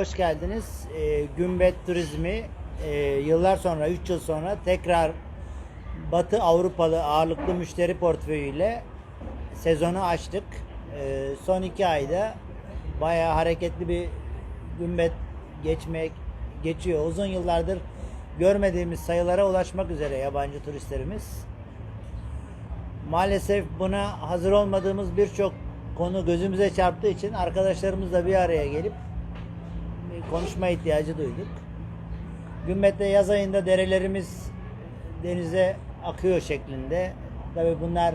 Hoş geldiniz. Ee, Gümbet Turizmi e, yıllar sonra, 3 yıl sonra tekrar Batı Avrupalı ağırlıklı müşteri portföyüyle sezonu açtık. Ee, son 2 ayda bayağı hareketli bir Gümbet geçmek geçiyor. Uzun yıllardır görmediğimiz sayılara ulaşmak üzere yabancı turistlerimiz. Maalesef buna hazır olmadığımız birçok konu gözümüze çarptığı için arkadaşlarımızla bir araya gelip konuşma ihtiyacı duyduk. Gümbet'te yaz ayında derelerimiz denize akıyor şeklinde. Tabi bunlar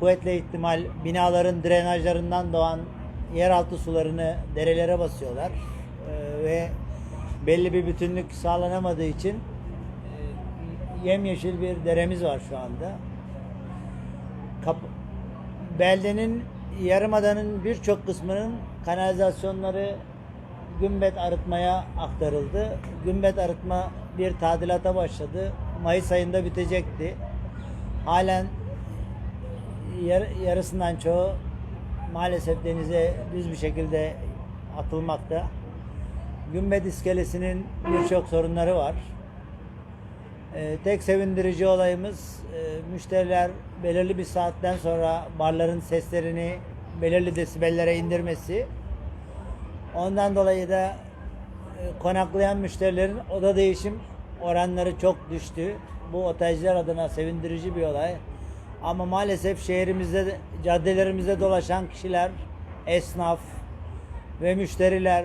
kuvvetle ihtimal binaların drenajlarından doğan yeraltı sularını derelere basıyorlar. Ee, ve belli bir bütünlük sağlanamadığı için e, yemyeşil bir deremiz var şu anda. Kap- beldenin yarımadanın birçok kısmının kanalizasyonları Gümbet arıtmaya aktarıldı. Gümbet arıtma bir tadilata başladı. Mayıs ayında bitecekti. Halen yar- yarısından çoğu maalesef denize düz bir şekilde atılmakta. Gümbet iskelesinin birçok sorunları var. Ee, tek sevindirici olayımız e, müşteriler belirli bir saatten sonra barların seslerini belirli desibellere indirmesi. Ondan dolayı da e, konaklayan müşterilerin oda değişim oranları çok düştü. Bu otelciler adına sevindirici bir olay. Ama maalesef şehrimizde, de- caddelerimizde dolaşan kişiler, esnaf ve müşteriler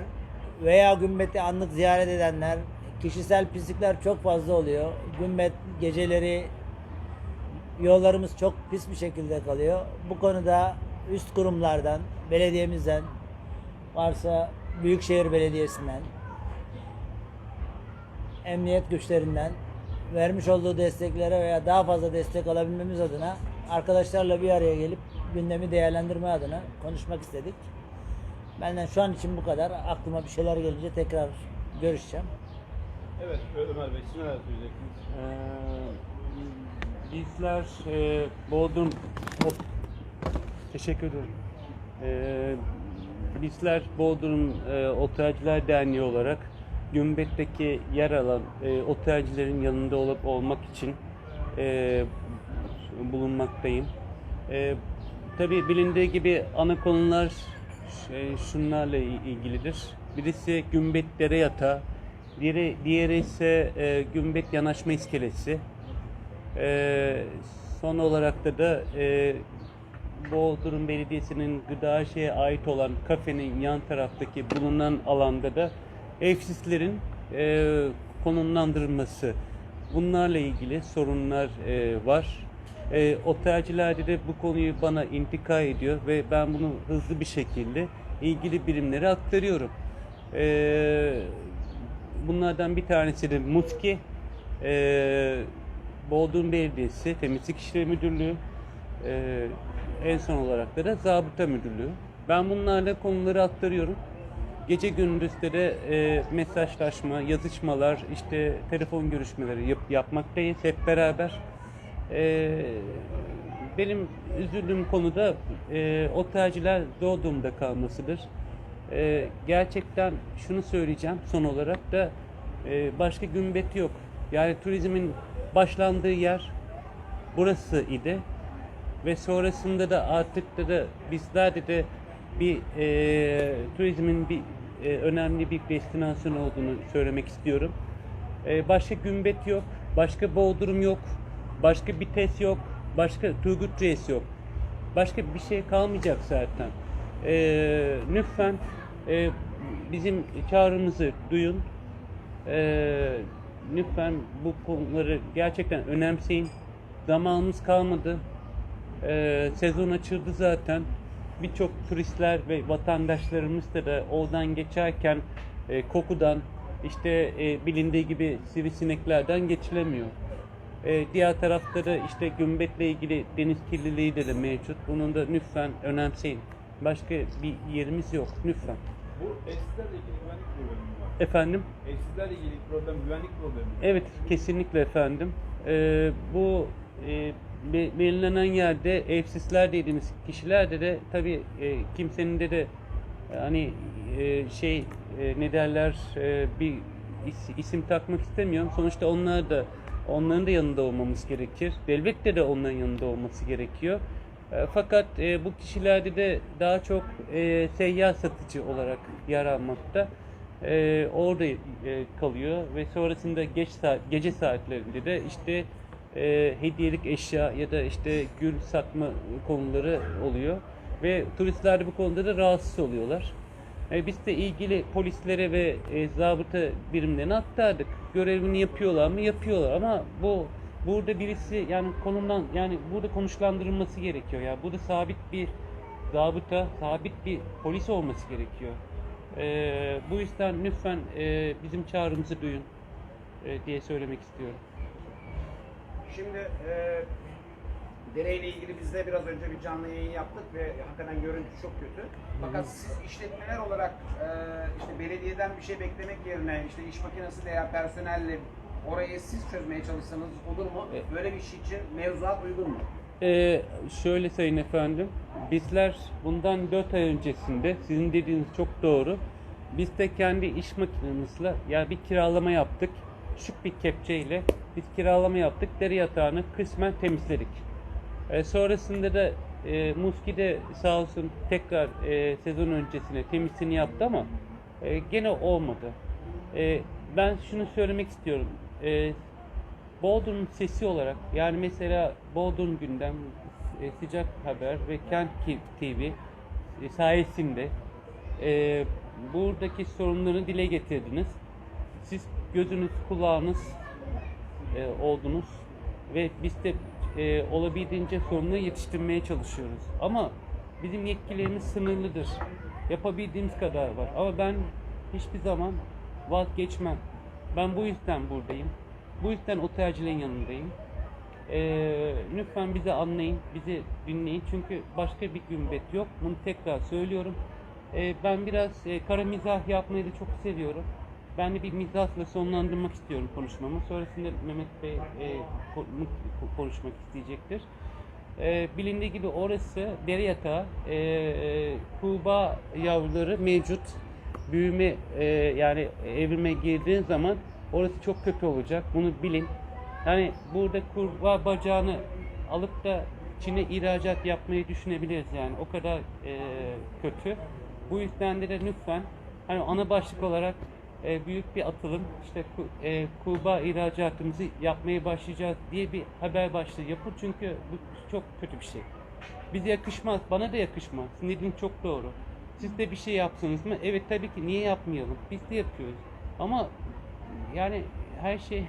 veya gümbeti anlık ziyaret edenler, kişisel pislikler çok fazla oluyor. Gümbet geceleri yollarımız çok pis bir şekilde kalıyor. Bu konuda üst kurumlardan, belediyemizden, varsa Büyükşehir Belediyesi'nden, emniyet güçlerinden vermiş olduğu desteklere veya daha fazla destek alabilmemiz adına arkadaşlarla bir araya gelip gündemi değerlendirme adına konuşmak istedik. Benden şu an için bu kadar. Aklıma bir şeyler gelince tekrar görüşeceğim. Evet Ömer Bey siz neler söyleyeceksiniz? Ee, bizler e, Bodrum Hop. Teşekkür ederim. Ee, bizler Bodrum e, Otelciler Derneği olarak Gümbet'teki yer alan e, otelcilerin yanında olup olmak için e, bulunmaktayım. E, tabii bilindiği gibi ana konular şey, şunlarla il- ilgilidir. Birisi Gümbet Dere Yatağı, diğeri, diğeri ise e, Gümbet Yanaşma İskelesi. E, son olarak da da e, Bodrum Belediyesi'nin gıda şeye ait olan kafenin yan taraftaki bulunan alanda da evsizlerin e, konumlandırılması. Bunlarla ilgili sorunlar e, var. E, otelcilerde de bu konuyu bana intikal ediyor ve ben bunu hızlı bir şekilde ilgili birimlere aktarıyorum. E, bunlardan bir tanesi de Muski, e, Bodrum Belediyesi, Temizlik İşleri Müdürlüğü, e, en son olarak da, Zabıta Müdürlüğü. Ben bunlarla konuları aktarıyorum. Gece gündüzde de e, mesajlaşma, yazışmalar, işte telefon görüşmeleri yap, yapmaktayız hep beraber. E, benim üzüldüğüm konu da e, otelciler doğduğumda kalmasıdır. E, gerçekten şunu söyleyeceğim son olarak da e, başka gümbeti yok. Yani turizmin başlandığı yer burası idi ve sonrasında da artık da, da bizlerde de bir e, turizmin bir e, önemli bir destinasyon olduğunu söylemek istiyorum. E, başka Gümbet yok, başka Bodrum yok, başka Bites yok, başka Turgut Reis yok. Başka bir şey kalmayacak zaten. E, lütfen e, bizim çağrımızı duyun. E, lütfen bu konuları gerçekten önemseyin. Zamanımız kalmadı. Ee, sezon açıldı zaten. Birçok turistler ve vatandaşlarımız da, da oradan geçerken e, kokudan işte e, bilindiği gibi sivrisineklerden geçilemiyor. E, diğer tarafta da işte gümbetle ilgili deniz kirliliği de, de mevcut. Bunun da lütfen önemseyin. Başka bir yerimiz yok lütfen. Bu evsizlerle ilgili güvenlik problemi mi var? Efendim? Evsizlerle ilgili problem güvenlik problemi mi? Evet kesinlikle efendim. Ee, bu e, be- belirlenen yerde evsizler dediğimiz kişilerde de tabii e, kimsenin de de hani e, şey e, ne derler e, bir is- isim takmak istemiyorum. Sonuçta onlar da onların da yanında olmamız gerekir. Elbette de onların yanında olması gerekiyor. E, Fakat e, bu kişilerde de daha çok e, seyyar satıcı olarak yer almakta. E, orada e, kalıyor ve sonrasında geç saat, gece saatlerinde de işte e, hediyelik eşya ya da işte gül satma konuları oluyor ve turistler bu konuda da rahatsız oluyorlar. E, biz de ilgili polislere ve e, zabıta birimlerine aktardık. Görevini yapıyorlar mı? Yapıyorlar ama bu burada birisi yani konumdan yani burada konuşlandırılması gerekiyor. Yani burada sabit bir zabıta, sabit bir polis olması gerekiyor. E, bu yüzden lütfen e, bizim çağrımızı duyun e, diye söylemek istiyorum. Şimdi e, dereyle ilgili biz de biraz önce bir canlı yayın yaptık ve hakikaten görüntü çok kötü. Fakat siz işletmeler olarak e, işte belediyeden bir şey beklemek yerine işte iş makinesi veya personelle orayı siz çözmeye çalışsanız olur mu? Evet. Böyle bir iş için mevzuat uygun mu? Ee, şöyle sayın efendim, bizler bundan 4 ay öncesinde sizin dediğiniz çok doğru. Biz de kendi iş makinemizle ya bir kiralama yaptık. Küçük bir kepçeyle biz kiralama yaptık. Deri yatağını kısmen temizledik. Ee, sonrasında da e, Muski de sağ olsun tekrar e, sezon öncesine temizliğini yaptı ama e, gene olmadı. E, ben şunu söylemek istiyorum. E, Bodrum sesi olarak yani mesela Bodrum Gündem, e, Sıcak Haber ve Kent TV e, sayesinde e, buradaki sorunları dile getirdiniz. Siz gözünüz kulağınız e, oldunuz ve biz de e, olabildiğince sorunları yetiştirmeye çalışıyoruz. Ama bizim yetkilerimiz sınırlıdır. Yapabildiğimiz kadar var. Ama ben hiçbir zaman vazgeçmem. Ben bu yüzden buradayım. Bu yüzden otelcilerin yanındayım. Ee, lütfen bizi anlayın, bizi dinleyin. Çünkü başka bir gümbet yok. Bunu tekrar söylüyorum. Ee, ben biraz e, kara mizah yapmayı da çok seviyorum. Ben de bir mizahla sonlandırmak istiyorum konuşmamı. Sonrasında Mehmet Bey e, konuşmak isteyecektir. Ee, bilindiği gibi orası dere yatağı, e, e, kuğba yavruları mevcut. Büyüme e, yani evrime girdiğin zaman orası çok kötü olacak. Bunu bilin. Yani burada kurbağa bacağını alıp da Çin'e ihracat yapmayı düşünebiliriz yani. O kadar e, kötü. Bu yüzden de, de lütfen hani ana başlık olarak e, büyük bir atılım işte e, Kuba ihracatımızı yapmaya başlayacağız diye bir haber başlığı yapın çünkü bu çok kötü bir şey. Bize yakışmaz, bana da yakışmaz. Sizin çok doğru. Siz de bir şey yapsanız mı? Evet tabii ki niye yapmayalım? Biz de yapıyoruz. Ama yani her şey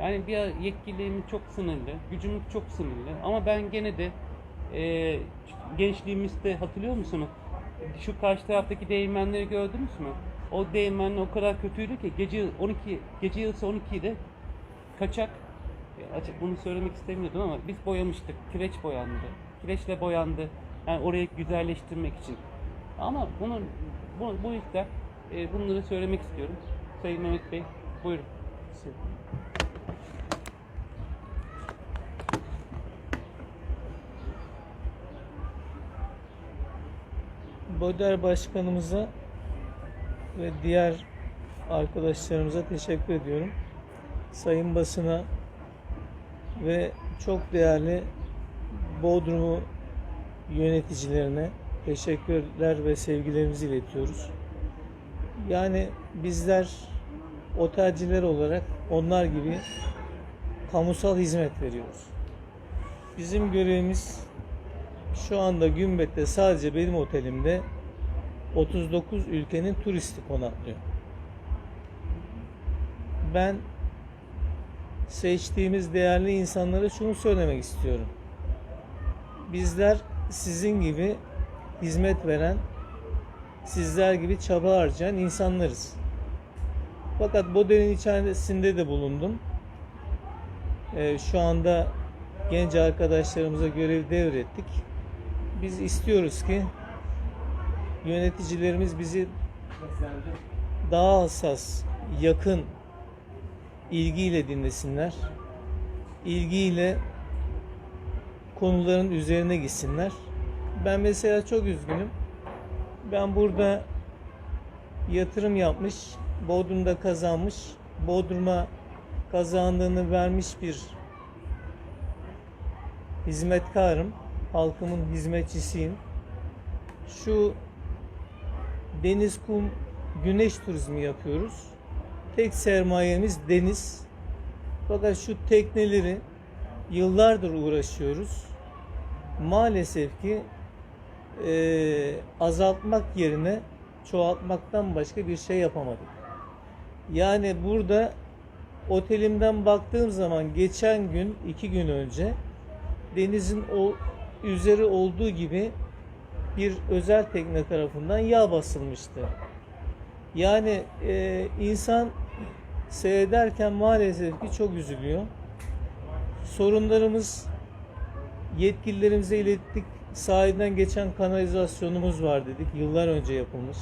yani bir yetkiliğimiz çok sınırlı, gücümüz çok sınırlı ama ben gene de e, gençliğimizde hatırlıyor musunuz? Şu karşı taraftaki değirmenleri gördünüz mü? O değirmenler o kadar kötüydü ki gece 12 gece yarısı 12'de kaçak e, açık bunu söylemek istemiyordum ama biz boyamıştık. Kireç boyandı. Kireçle boyandı. Yani orayı güzelleştirmek için. Ama bunun bu, bu yüzden e, bunları söylemek istiyorum. Sayın Mehmet Bey buyurun. Boder Başkanımıza ve diğer arkadaşlarımıza teşekkür ediyorum. Sayın basına ve çok değerli Bodrum'u yöneticilerine teşekkürler ve sevgilerimizi iletiyoruz. Yani bizler otelciler olarak onlar gibi kamusal hizmet veriyoruz. Bizim görevimiz şu anda Gümbet'te sadece benim otelimde 39 ülkenin turisti konaklıyor. Ben seçtiğimiz değerli insanlara şunu söylemek istiyorum. Bizler sizin gibi hizmet veren, sizler gibi çaba harcayan insanlarız. Fakat Bodel'in içerisinde de bulundum. Ee, şu anda genç arkadaşlarımıza görev devrettik. Biz istiyoruz ki yöneticilerimiz bizi daha hassas, yakın ilgiyle dinlesinler. İlgiyle konuların üzerine gitsinler. Ben mesela çok üzgünüm. Ben burada yatırım yapmış, Bodrum'da kazanmış, Bodrum'a kazandığını vermiş bir hizmetkarım, halkımın hizmetçisiyim. Şu deniz, kum, güneş turizmi yapıyoruz. Tek sermayemiz deniz. Fakat şu tekneleri yıllardır uğraşıyoruz. Maalesef ki eee, azaltmak yerine çoğaltmaktan başka bir şey yapamadık. Yani burada otelimden baktığım zaman geçen gün, iki gün önce denizin o üzeri olduğu gibi bir özel tekne tarafından yağ basılmıştı. Yani e, insan seyrederken maalesef ki çok üzülüyor. Sorunlarımız yetkililerimize ilettik. Sahilden geçen kanalizasyonumuz var dedik. Yıllar önce yapılmış.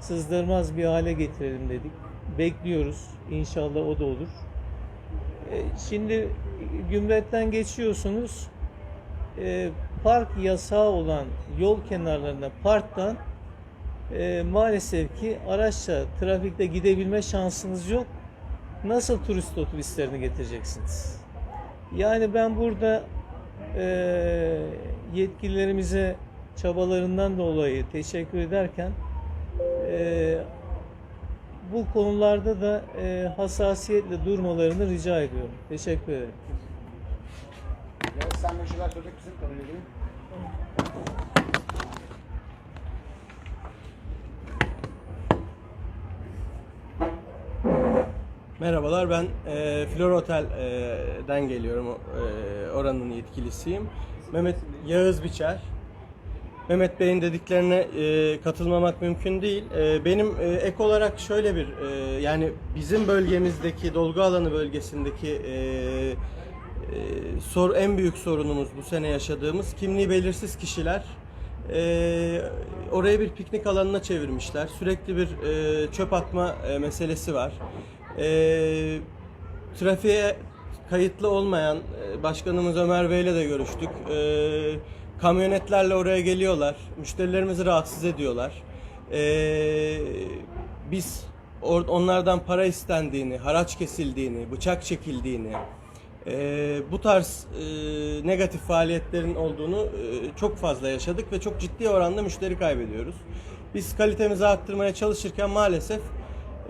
Sızdırmaz bir hale getirelim dedik. Bekliyoruz. İnşallah o da olur. E, Şimdi gümretten geçiyorsunuz. E, Park yasağı olan yol kenarlarında parktan e, maalesef ki araçla trafikte gidebilme şansınız yok. Nasıl turist otobüslerini getireceksiniz? Yani ben burada e, yetkililerimize çabalarından dolayı teşekkür ederken e, bu konularda da e, hassasiyetle durmalarını rica ediyorum. Teşekkür ederim. Sen bir şeyler söyleyecek misin? Merhabalar ben e, Flor Otel'den geliyorum. E, oranın yetkilisiyim. Mehmet Yağız Biçer. Mehmet Bey'in dediklerine e, katılmamak mümkün değil. E, benim e, ek olarak şöyle bir e, yani bizim bölgemizdeki dolgu alanı bölgesindeki e, e, sor en büyük sorunumuz bu sene yaşadığımız kimliği belirsiz kişiler e, orayı bir piknik alanına çevirmişler. Sürekli bir e, çöp atma e, meselesi var. E, trafiğe kayıtlı olmayan e, başkanımız Ömer Bey'le de görüştük. E, kamyonetlerle oraya geliyorlar. Müşterilerimizi rahatsız ediyorlar. E, biz onlardan para istendiğini, haraç kesildiğini, bıçak çekildiğini, e, bu tarz e, negatif faaliyetlerin olduğunu e, çok fazla yaşadık ve çok ciddi oranda müşteri kaybediyoruz. Biz kalitemizi arttırmaya çalışırken maalesef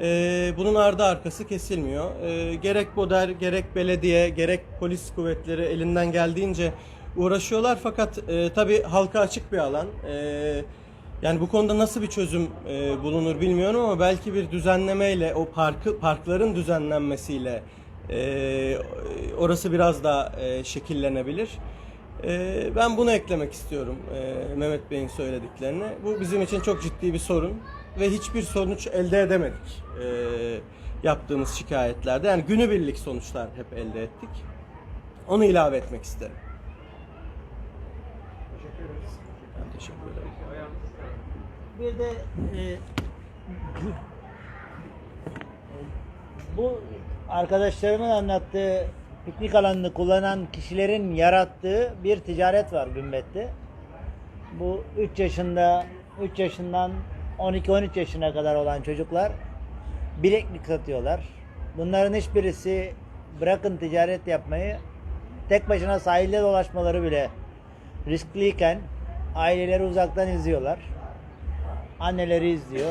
e, bunun ardı arkası kesilmiyor. E, gerek BODER, gerek belediye, gerek polis kuvvetleri elinden geldiğince uğraşıyorlar fakat e, tabii halka açık bir alan. E, yani bu konuda nasıl bir çözüm e, bulunur bilmiyorum ama belki bir düzenlemeyle o parkı parkların düzenlenmesiyle e, orası biraz daha e, şekillenebilir. E, ben bunu eklemek istiyorum e, Mehmet Bey'in söylediklerine. Bu bizim için çok ciddi bir sorun ve hiçbir sonuç elde edemedik e, yaptığımız şikayetlerde. Yani günübirlik sonuçlar hep elde ettik. Onu ilave etmek isterim. Teşekkür ederiz. Ben teşekkür ederim. Bir de e, bu arkadaşlarımın anlattığı piknik alanını kullanan kişilerin yarattığı bir ticaret var Gümbet'te. Bu 3 yaşında 3 yaşından 12-13 yaşına kadar olan çocuklar bileklik satıyorlar. Bunların hiçbirisi bırakın ticaret yapmayı tek başına sahilde dolaşmaları bile riskliyken aileleri uzaktan izliyorlar. Anneleri izliyor.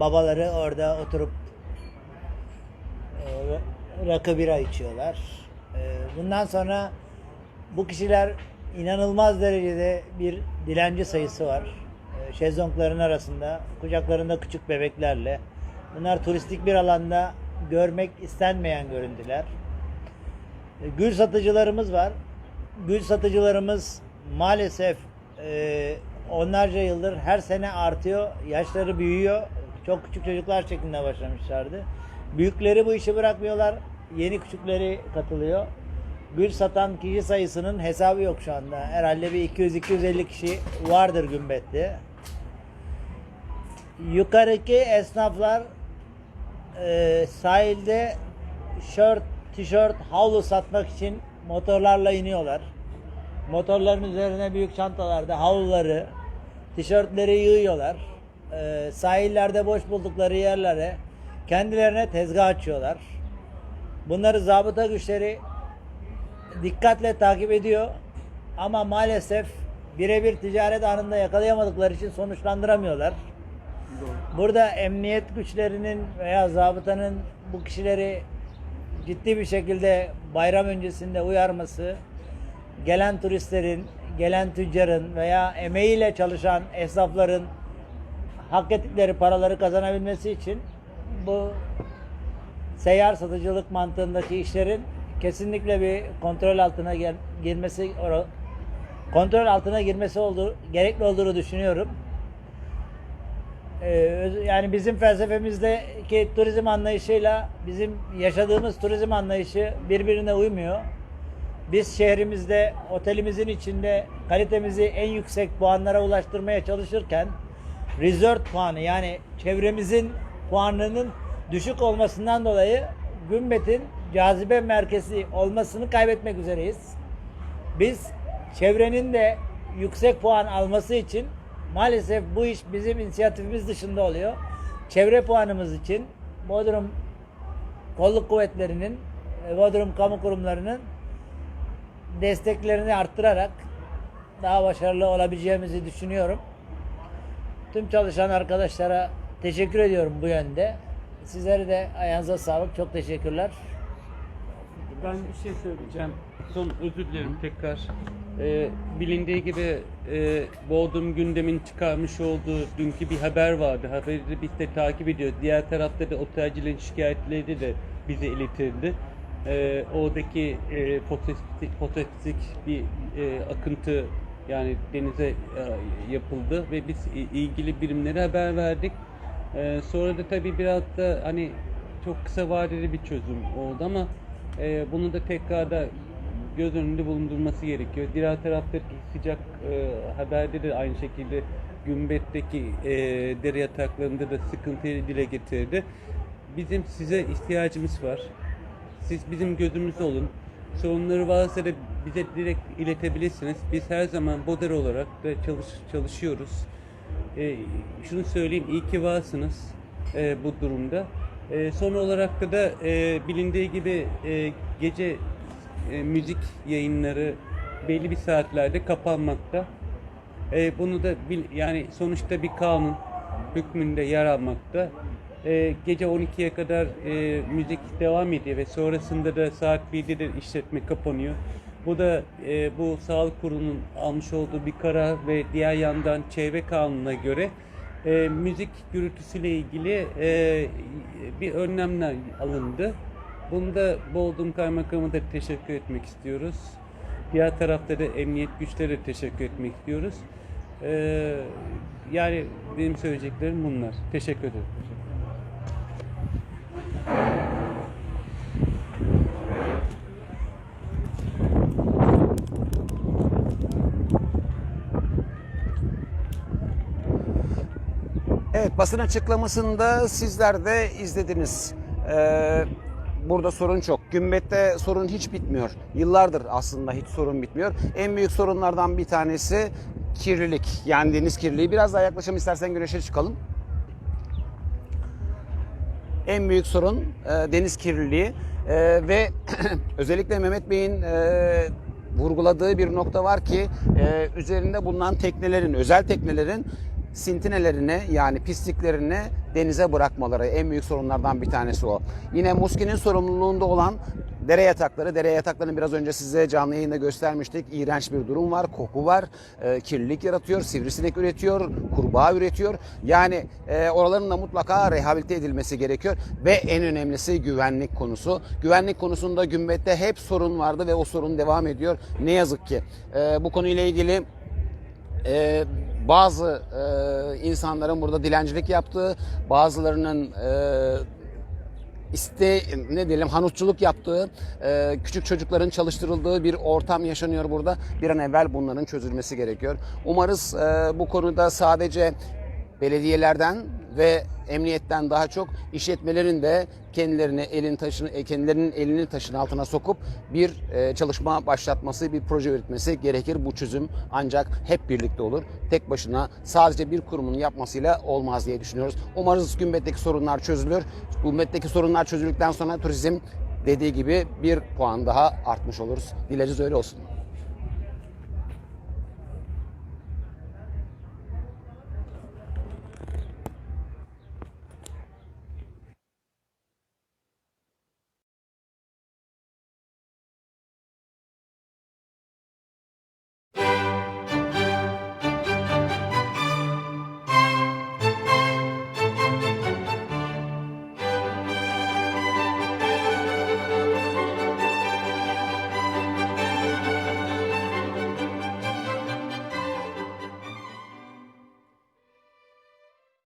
Babaları orada oturup rakı bira içiyorlar. E, bundan sonra bu kişiler inanılmaz derecede bir dilenci sayısı var. E, şezlongların arasında, kucaklarında küçük bebeklerle. Bunlar turistik bir alanda görmek istenmeyen görüntüler. Gül satıcılarımız var. Gül satıcılarımız maalesef e, onlarca yıldır her sene artıyor. Yaşları büyüyor. Çok küçük çocuklar şeklinde başlamışlardı. Büyükleri bu işi bırakmıyorlar. Yeni küçükleri katılıyor. Gül satan kişi sayısının hesabı yok şu anda. Herhalde bir 200-250 kişi vardır Gümbet'te. Yukarıki esnaflar e, sahilde şort, tişört, havlu satmak için motorlarla iniyorlar. Motorların üzerine büyük çantalarda havluları, tişörtleri yığıyorlar. e, sahillerde boş buldukları yerlere kendilerine tezgah açıyorlar. Bunları zabıta güçleri dikkatle takip ediyor ama maalesef birebir ticaret anında yakalayamadıkları için sonuçlandıramıyorlar. Burada emniyet güçlerinin veya zabıtanın bu kişileri ciddi bir şekilde bayram öncesinde uyarması, gelen turistlerin, gelen tüccarın veya emeğiyle çalışan esnafların hak ettikleri paraları kazanabilmesi için bu seyyar satıcılık mantığındaki işlerin kesinlikle bir kontrol altına gel- girmesi kontrol altına girmesi olduğu, gerekli olduğunu düşünüyorum. Ee, yani bizim felsefemizdeki turizm anlayışıyla bizim yaşadığımız turizm anlayışı birbirine uymuyor. Biz şehrimizde, otelimizin içinde kalitemizi en yüksek puanlara ulaştırmaya çalışırken resort puanı yani çevremizin puanının düşük olmasından dolayı Gümbet'in cazibe merkezi olmasını kaybetmek üzereyiz. Biz çevrenin de yüksek puan alması için maalesef bu iş bizim inisiyatifimiz dışında oluyor. Çevre puanımız için Bodrum kolluk kuvvetlerinin, e, Bodrum kamu kurumlarının desteklerini arttırarak daha başarılı olabileceğimizi düşünüyorum. Tüm çalışan arkadaşlara teşekkür ediyorum bu yönde. Sizlere de ayağınıza sağlık. Çok teşekkürler. Ben bir şey söyleyeceğim. Son özür dilerim tekrar. Ee, bilindiği gibi e, Bodrum gündemin çıkarmış olduğu dünkü bir haber vardı. Haberi de biz de takip ediyoruz. Diğer tarafta da otelcilerin şikayetleri de bize iletildi. Ee, oradaki e, fotoksik, fotoksik bir e, akıntı yani denize e, yapıldı ve biz ilgili birimlere haber verdik. Ee, sonra da tabii biraz da hani çok kısa vadeli bir çözüm oldu ama e, bunu da tekrar da göz önünde bulundurması gerekiyor. Diğer taraftaki sıcak e, haberde de aynı şekilde Gümbet'teki e, dere yataklarında da sıkıntıyı dile getirdi. Bizim size ihtiyacımız var. Siz bizim gözümüz olun. Sorunları varsa da bize direkt iletebilirsiniz. Biz her zaman Boder olarak da çalış, çalışıyoruz. E, şunu söyleyeyim, iyi ki varsınız e, bu durumda. E, son olarak da, e, bilindiği gibi e, gece e, müzik yayınları belli bir saatlerde kapanmakta. E, bunu da bil, yani sonuçta bir kanun hükmünde yer almakta. E, gece 12'ye kadar e, müzik devam ediyor ve sonrasında da saat 1'de de işletme kapanıyor. Bu da e, bu sağlık kurulunun almış olduğu bir karar ve diğer yandan çevre kanununa göre e, müzik gürültüsüyle ilgili e, bir önlemler alındı. Bunda Bodrum Kaymakamı da teşekkür etmek istiyoruz. Diğer tarafta da emniyet güçleri teşekkür etmek istiyoruz. Ee, yani benim söyleyeceklerim bunlar. Teşekkür ederim. Basın açıklamasında sizler de izlediniz. Ee, burada sorun çok. Gümbet'te sorun hiç bitmiyor. Yıllardır aslında hiç sorun bitmiyor. En büyük sorunlardan bir tanesi kirlilik. Yani deniz kirliliği. Biraz daha yaklaşalım istersen güneşe çıkalım. En büyük sorun e, deniz kirliliği E, ve özellikle Mehmet Bey'in e, vurguladığı bir nokta var ki e, üzerinde bulunan teknelerin, özel teknelerin sintinelerini yani pisliklerini denize bırakmaları en büyük sorunlardan bir tanesi o. Yine Muski'nin sorumluluğunda olan dere yatakları, dere yataklarını biraz önce size canlı yayında göstermiştik. İğrenç bir durum var, koku var, e, kirlilik yaratıyor, sivrisinek üretiyor, kurbağa üretiyor. Yani e, oraların da mutlaka rehabilite edilmesi gerekiyor ve en önemlisi güvenlik konusu. Güvenlik konusunda Gümbet'te hep sorun vardı ve o sorun devam ediyor. Ne yazık ki. E, bu konuyla ilgili e, bazı e, insanların burada dilencilik yaptığı, bazılarının e, iste ne diyelim hanutçuluk yaptığı, e, küçük çocukların çalıştırıldığı bir ortam yaşanıyor burada. Bir an evvel bunların çözülmesi gerekiyor. Umarız e, bu konuda sadece belediyelerden ve emniyetten daha çok işletmelerin de kendilerini elin taşını e, kendilerinin elini taşın altına sokup bir e, çalışma başlatması, bir proje üretmesi gerekir. Bu çözüm ancak hep birlikte olur. Tek başına sadece bir kurumun yapmasıyla olmaz diye düşünüyoruz. Umarız Gümbet'teki sorunlar çözülür. Gümbet'teki sorunlar çözüldükten sonra turizm dediği gibi bir puan daha artmış oluruz. Dileriz öyle olsun.